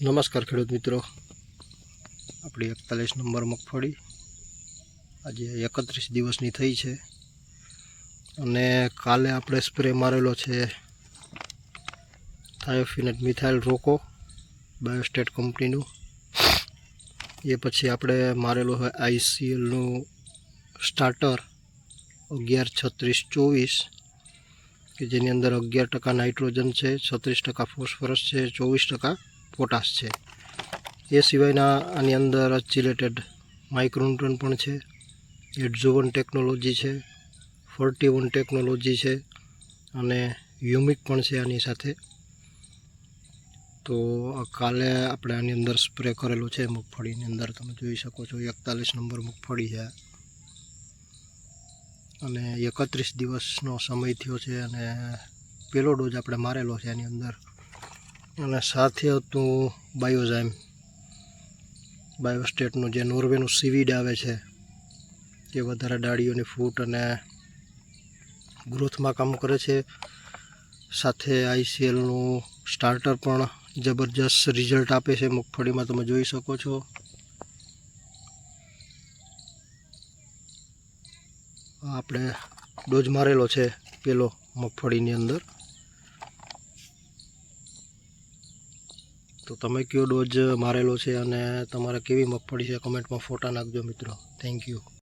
નમસ્કાર ખેડૂત મિત્રો. આપણી એકતાલીસ નંબર મગફળી આજે એકત્રીસ દિવસની થઈ છે અને કાલે આપણે સ્પ્રે મારેલો છે થાયોફિનેટ મિથાઇલ રોકો બાયોસ્ટેટ કંપનીનું એ પછી આપણે મારેલો હોય આઈસીએલનું સ્ટાર્ટર અગિયાર છત્રીસ ચોવીસ, કે જેની અંદર અગિયાર ટકા નાઇટ્રોજન છે, છત્રીસ ટકા ફોસ્ફરસ છે, ચોવીસ ટકા પોટાશ છે. એ સિવાયના આની અંદર રિલેટેડ માઇક્રોન્ટ્રન પણ છે. એડઝોવન ટેકનોલોજી છે. ફોર્ટીવન ટેકનોલોજી છે. અને હ્યુમિક પણ છે આની સાથે. તો કાલે આપણે આની અંદર સ્પ્રે કરેલું છે મગફળીની અંદર. તમે જોઈ શકો છો, એકતાલીસ નંબર મગફળી છે. અને એકત્રીસ દિવસનો સમય થયો છે અને પહેલો ડોઝ આપણે મારેલો છે એની અંદર. અને સાથે હતું બાયોઝાઇમ. બાયોસ્ટેટનું જે નોર્વેનું સીવીડ આવે છે એ વધારે ડાળીઓની ફૂટ અને ગ્રોથમાં કામ કરે છે. સાથે આઈસીએલનું સ્ટાર્ટર પણ જબરજસ્ત રિઝલ્ટ આપે છે, મગફળીમાં તમે જોઈ શકો છો. આપણે ડોઝ મારેલો છે પેલો મગફળીની અંદર. તો તમે કયો ડોઝ મારેલો છે અને તમારે કેવી મગફળી છે? કમેન્ટમાં ફોટા નાખજો મિત્રો. Thank you